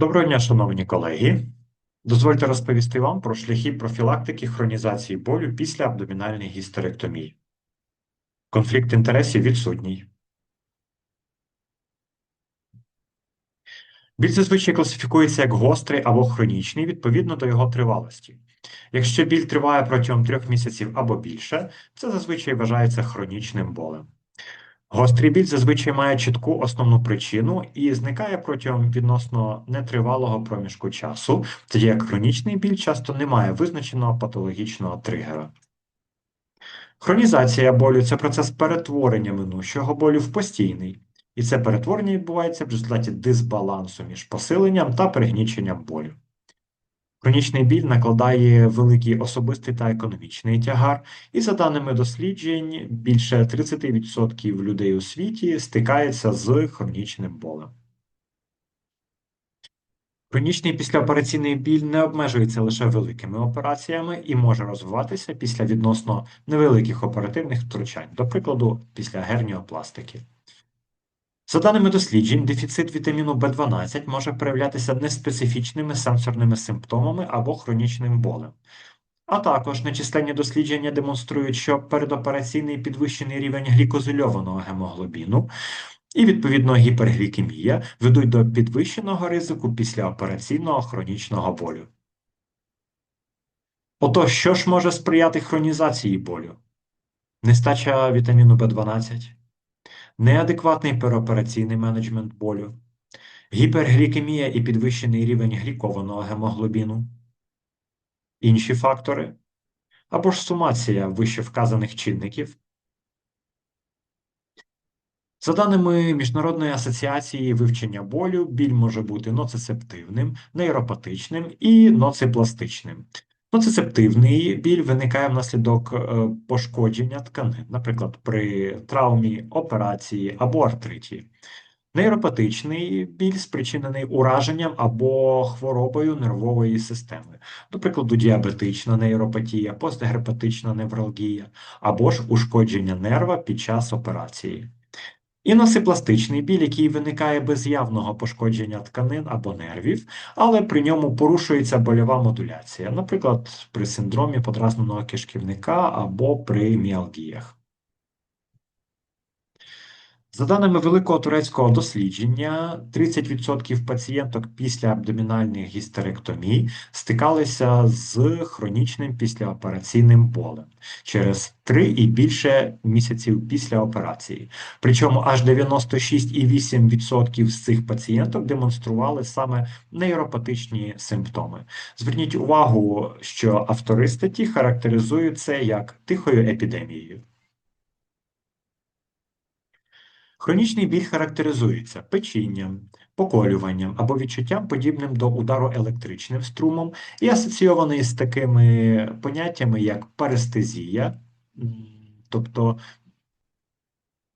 Доброго дня, шановні колеги. Дозвольте розповісти вам про шляхи профілактики хронізації болю після абдомінальної гістеректомії. Конфлікт інтересів відсутній. Біль зазвичай класифікується як гострий або хронічний відповідно до його тривалості. Якщо біль триває протягом трьох місяців або більше, це зазвичай вважається хронічним болем. Гострий біль зазвичай має чітку основну причину і зникає протягом відносно нетривалого проміжку часу, тоді як хронічний біль часто не має визначеного патологічного тригера. Хронізація болю це процес перетворення минущого болю в постійний, і це перетворення відбувається в результаті дисбалансу між посиленням та пригніченням болю. Хронічний біль накладає великий особистий та економічний тягар, і за даними досліджень, більше 30% людей у світі стикається з хронічним болем. Хронічний післяопераційний біль не обмежується лише великими операціями і може розвиватися після відносно невеликих оперативних втручань, до прикладу, після герніопластики. За даними досліджень, дефіцит вітаміну В12 може проявлятися неспецифічними сенсорними симптомами або хронічним болем. А також нечисленні дослідження демонструють, що передопераційний підвищений рівень глікозильованого гемоглобіну і, відповідно, гіперглікемія ведуть до підвищеного ризику післяопераційного хронічного болю. Отож, що ж може сприяти хронізації болю? Нестача вітаміну В12 неадекватний переопераційний менеджмент болю, гіперглікемія і підвищений рівень глікованого гемоглобіну, інші фактори, або ж сумація вищевказаних чинників. За даними Міжнародної асоціації вивчення болю, біль може бути ноцицептивним, нейропатичним і ноципластичним. Ноцицептивний біль виникає внаслідок е, пошкодження тканин, наприклад, при травмі, операції або артриті. Нейропатичний біль спричинений ураженням або хворобою нервової системи, до прикладу, діабетична нейропатія, постгерпатична невралгія або ж ушкодження нерва під час операції. І носипластичний біль, який виникає без явного пошкодження тканин або нервів, але при ньому порушується больова модуляція, наприклад, при синдромі подразненого кишківника або при міалгіях. За даними великого турецького дослідження, 30% пацієнток після абдомінальних гістеректомій стикалися з хронічним післяопераційним болем через 3 і більше місяців після операції. Причому аж 96,8% з цих пацієнток демонстрували саме нейропатичні симптоми. Зверніть увагу, що автори статті характеризують це як тихою епідемією. Хронічний біль характеризується печінням, поколюванням або відчуттям, подібним до удару електричним струмом, і асоційований з такими поняттями, як парестезія, тобто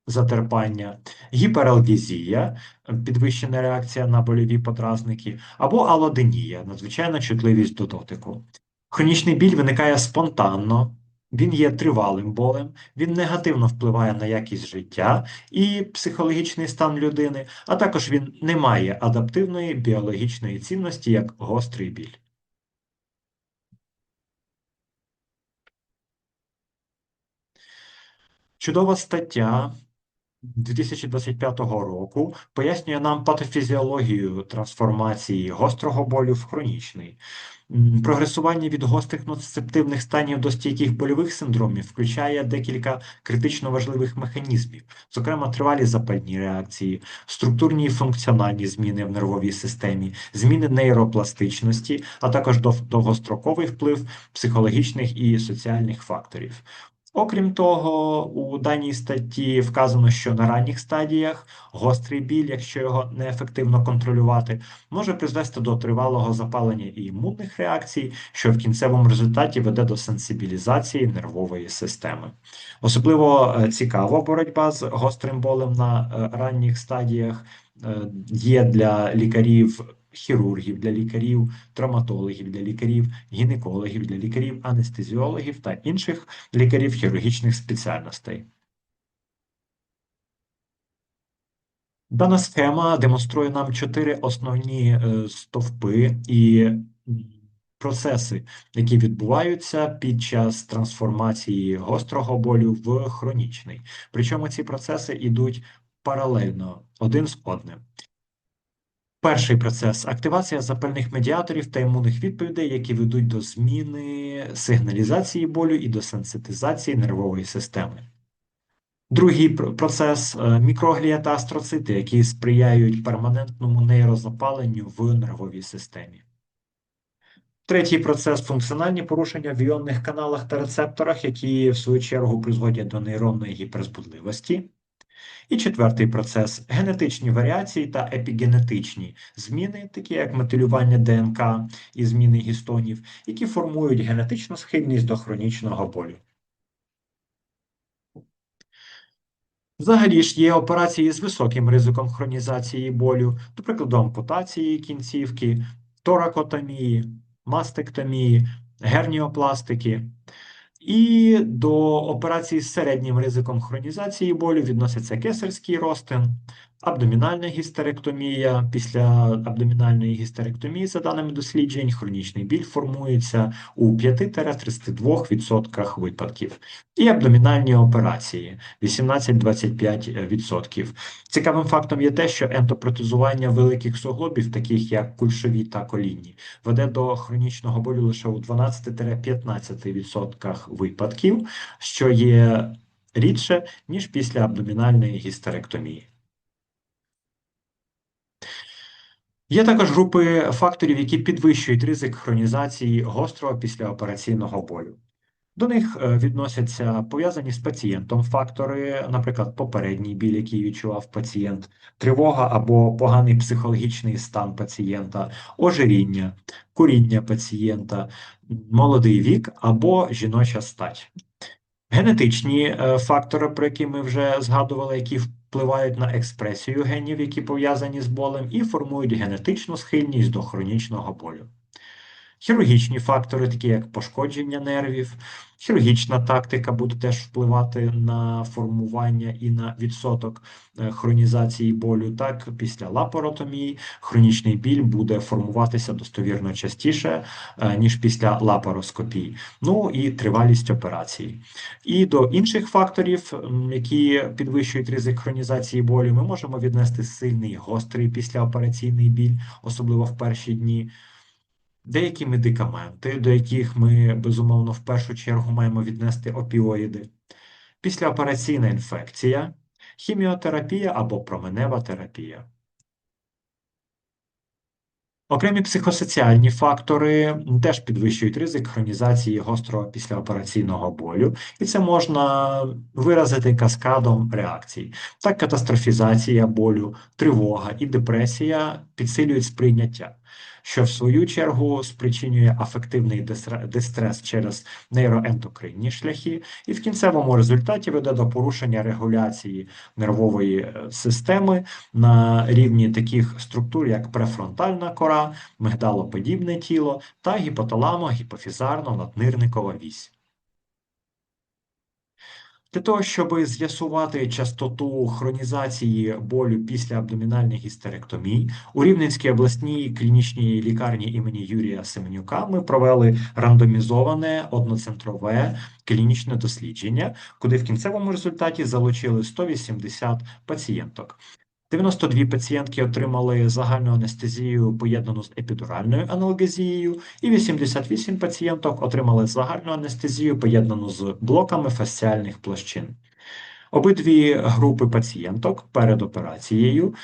затерпання, гіпералгезія, підвищена реакція на больові подразники, або алоденія, надзвичайна чутливість до дотику. Хронічний біль виникає спонтанно. Він є тривалим болем, він негативно впливає на якість життя і психологічний стан людини, а також він не має адаптивної біологічної цінності як гострий біль. Чудова стаття 2025 року пояснює нам патофізіологію трансформації гострого болю в хронічний. Прогресування від гострих ноцицептивних станів до стійких больових синдромів включає декілька критично важливих механізмів, зокрема тривалі запальні реакції, структурні і функціональні зміни в нервовій системі, зміни нейропластичності, а також довгостроковий вплив психологічних і соціальних факторів. Окрім того, у даній статті вказано, що на ранніх стадіях гострий біль, якщо його неефективно контролювати, може призвести до тривалого запалення і імунних реакцій, що в кінцевому результаті веде до сенсибілізації нервової системи. Особливо е, цікава боротьба з гострим болем на е, ранніх стадіях е, є для лікарів хірургів, для лікарів, травматологів, для лікарів, гінекологів, для лікарів, анестезіологів та інших лікарів хірургічних спеціальностей. Дана схема демонструє нам чотири основні е, стовпи і процеси, які відбуваються під час трансформації гострого болю в хронічний. Причому ці процеси йдуть паралельно один з одним. Перший процес активація запальних медіаторів та імунних відповідей, які ведуть до зміни сигналізації болю і до сенситизації нервової системи. Другий процес е, мікроглія та астроцити, які сприяють перманентному нейрозапаленню в нервовій системі. Третій процес функціональні порушення в іонних каналах та рецепторах, які в свою чергу призводять до нейронної гіперзбудливості. І четвертий процес генетичні варіації та епігенетичні зміни, такі як метилювання ДНК і зміни гістонів, які формують генетичну схильність до хронічного болю. Взагалі ж є операції з високим ризиком хронізації болю, до прикладу, ампутації кінцівки, торакотомії, мастектомії, герніопластики. І до операцій з середнім ризиком хронізації болю відносяться кесарський розтин, абдомінальна гістеректомія. Після абдомінальної гістеректомії, за даними досліджень, хронічний біль формується у 5-32% випадків. І абдомінальні операції 18-25%. Цікавим фактом є те, що ентопротезування великих суглобів, таких як кульшові та колінні, веде до хронічного болю лише у 12-15% випадків, що є рідше, ніж після абдомінальної гістеректомії. Є також групи факторів, які підвищують ризик хронізації гострого післяопераційного болю. До них е, відносяться пов'язані з пацієнтом фактори, наприклад, попередній біль, який відчував пацієнт, тривога або поганий психологічний стан пацієнта, ожиріння, куріння пацієнта, молодий вік або жіноча стать. Генетичні е, фактори, про які ми вже згадували, які впливають на експресію генів, які пов'язані з болем, і формують генетичну схильність до хронічного болю. Хірургічні фактори, такі як пошкодження нервів, хірургічна тактика буде теж впливати на формування і на відсоток е, хронізації болю. Так, після лапаротомії хронічний біль буде формуватися достовірно частіше, е, ніж після лапароскопії. Ну і тривалість операції. І до інших факторів, які підвищують ризик хронізації болю, ми можемо віднести сильний гострий післяопераційний біль, особливо в перші дні. Деякі медикаменти, до яких ми, безумовно, в першу чергу маємо віднести опіоїди, післяопераційна інфекція, хіміотерапія або променева терапія. Окремі психосоціальні фактори теж підвищують ризик хронізації гострого післяопераційного болю, і це можна виразити каскадом реакцій. Так, катастрофізація болю, тривога і депресія підсилюють сприйняття, що в свою чергу спричинює афективний дистре- дистрес через нейроендокринні шляхи, і в кінцевому результаті веде до порушення регуляції нервової е, системи на рівні таких структур, як префронтальна кора, мигдалоподібне тіло та гіпоталамо-гіпофізарно-наднирникова вісь. Для того, щоб з'ясувати частоту хронізації болю після абдомінальних гістеректомій, у Рівненській обласній клінічній лікарні імені Юрія Семенюка ми провели рандомізоване одноцентрове клінічне дослідження, куди в кінцевому результаті залучили 180 пацієнток. 92 пацієнтки отримали загальну анестезію поєднану з епідуральною аналгезією, і 88 пацієнток отримали загальну анестезію поєднану з блоками фасціальних площин. Обидві групи пацієнток перед операцією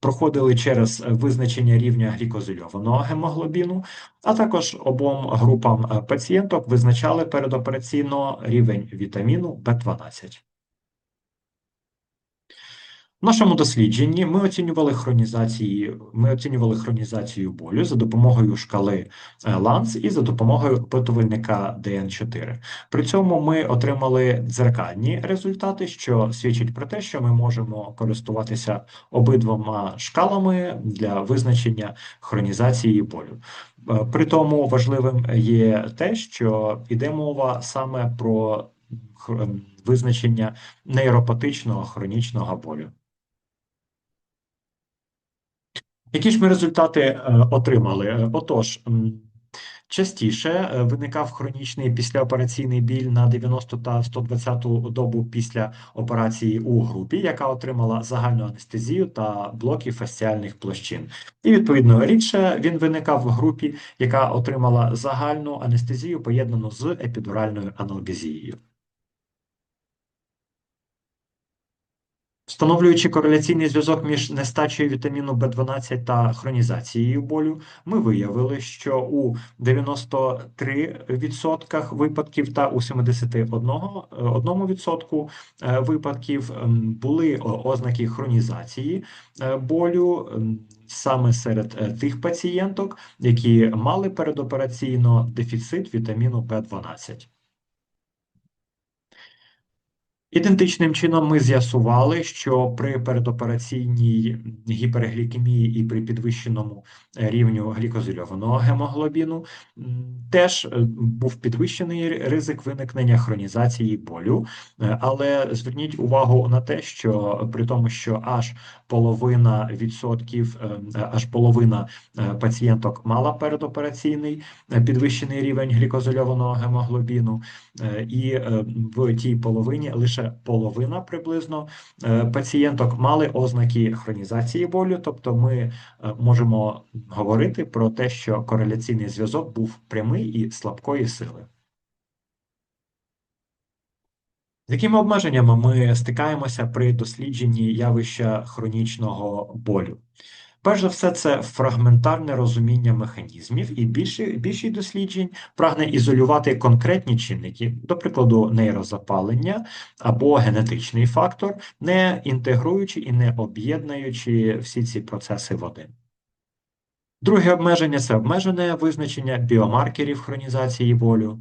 проходили через визначення рівня глікозильованого гемоглобіну, а також обом групам пацієнток визначали передопераційно рівень вітаміну В12. В нашому дослідженні ми оцінювали хронізації, ми оцінювали хронізацію болю за допомогою шкали е, LANS і за допомогою опитувальника DN4. При цьому ми отримали дзеркальні результати, що свідчить про те, що ми можемо користуватися обидвома шкалами для визначення хронізації болю. Е, При тому важливим є те, що йде мова саме про визначення нейропатичного хронічного болю. Які ж ми результати е, отримали? Е, Отож, частіше е, виникав хронічний післяопераційний біль на 90 та 120 добу після операції у групі, яка отримала загальну анестезію та блоки фасціальних площин. І відповідно рідше він виникав в групі, яка отримала загальну анестезію, поєднану з епідуральною аналгезією. Встановлюючи кореляційний зв'язок між нестачею вітаміну В12 та хронізацією болю, ми виявили, що у 93% випадків та у 71% е, випадків ем, були ознаки хронізації е, болю ем, саме серед е, тих пацієнток, які мали передопераційно дефіцит вітаміну В12. Ідентичним чином ми з'ясували, що при передопераційній гіперглікемії і при підвищеному е, рівню глікозильованого гемоглобіну теж е, був підвищений ризик виникнення хронізації болю. Е, але зверніть увагу на те, що при тому, що аж половина відсотків, аж половина пацієнток мала передопераційний підвищений рівень глікозильованого гемоглобіну, і в тій половині лише половина приблизно е, пацієнток мали ознаки хронізації болю, тобто ми е, можемо говорити про те, що кореляційний зв'язок був прямий і слабкої сили. З якими обмеженнями ми стикаємося при дослідженні явища хронічного болю? Перш за все, це фрагментарне розуміння механізмів, і більшість досліджень прагне ізолювати конкретні чинники, до прикладу, нейрозапалення або генетичний фактор, не інтегруючи і не об'єднуючи всі ці процеси в один. Друге обмеження це обмежене визначення біомаркерів хронізації болю.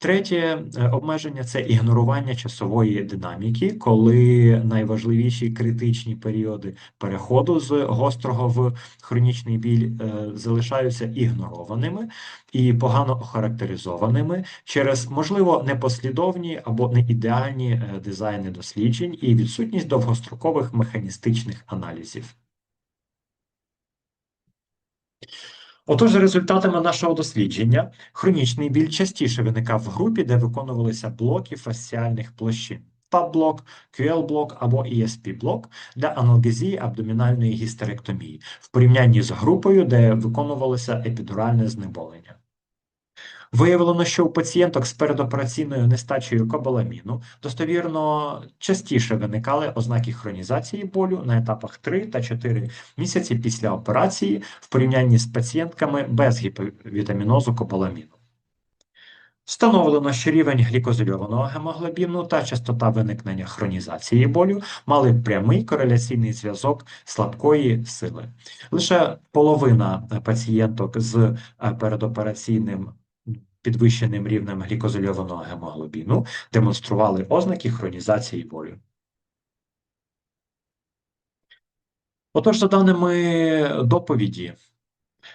Третє е, обмеження це ігнорування часової динаміки, коли найважливіші критичні періоди переходу з гострого в хронічний біль е, залишаються ігнорованими і погано охарактеризованими через, можливо, непослідовні або не ідеальні е, дизайни досліджень і відсутність довгострокових механістичних аналізів. Отож, за результатами нашого дослідження, хронічний біль частіше виникав в групі, де виконувалися блоки фасціальних площин. ПАП-блок, QL-блок або ESP-блок для аналгезії абдомінальної гістеректомії в порівнянні з групою, де виконувалося епідуральне знеболення. Виявлено, що у пацієнток з передопераційною нестачею кобаламіну достовірно частіше виникали ознаки хронізації болю на етапах 3 та 4 місяці після операції в порівнянні з пацієнтками без гіповітамінозу кобаламіну. Встановлено, що рівень глікозильованого гемоглобіну та частота виникнення хронізації болю мали прямий кореляційний зв'язок слабкої сили. Лише половина пацієнток з е, передопераційним підвищеним рівнем глікозильованого гемоглобіну демонстрували ознаки хронізації болю. Отож, за даними доповіді,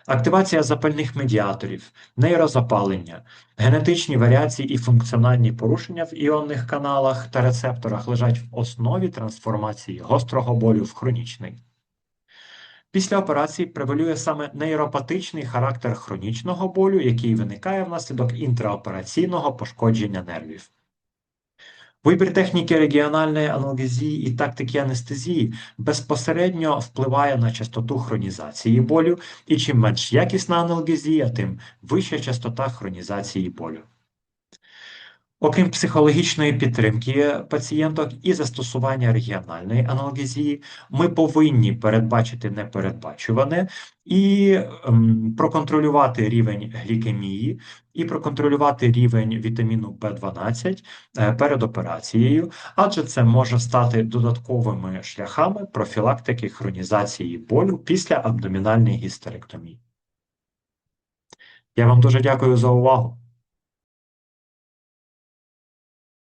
активація запальних медіаторів, нейрозапалення, генетичні варіації і функціональні порушення в іонних каналах та рецепторах лежать в основі трансформації гострого болю в хронічний. Після операції превалює саме нейропатичний характер хронічного болю, який виникає внаслідок інтраопераційного пошкодження нервів. Вибір техніки регіональної аналгезії і тактики анестезії безпосередньо впливає на частоту хронізації болю, і чим менш якісна аналгезія, тим вища частота хронізації болю. Окрім психологічної підтримки пацієнток і застосування регіональної аналгезії, ми повинні передбачити непередбачуване і ем, проконтролювати рівень глікемії, і проконтролювати рівень вітаміну В12 е, перед операцією, адже це може стати додатковими шляхами профілактики хронізації болю після абдомінальної гістеректомії. Я вам дуже дякую за увагу.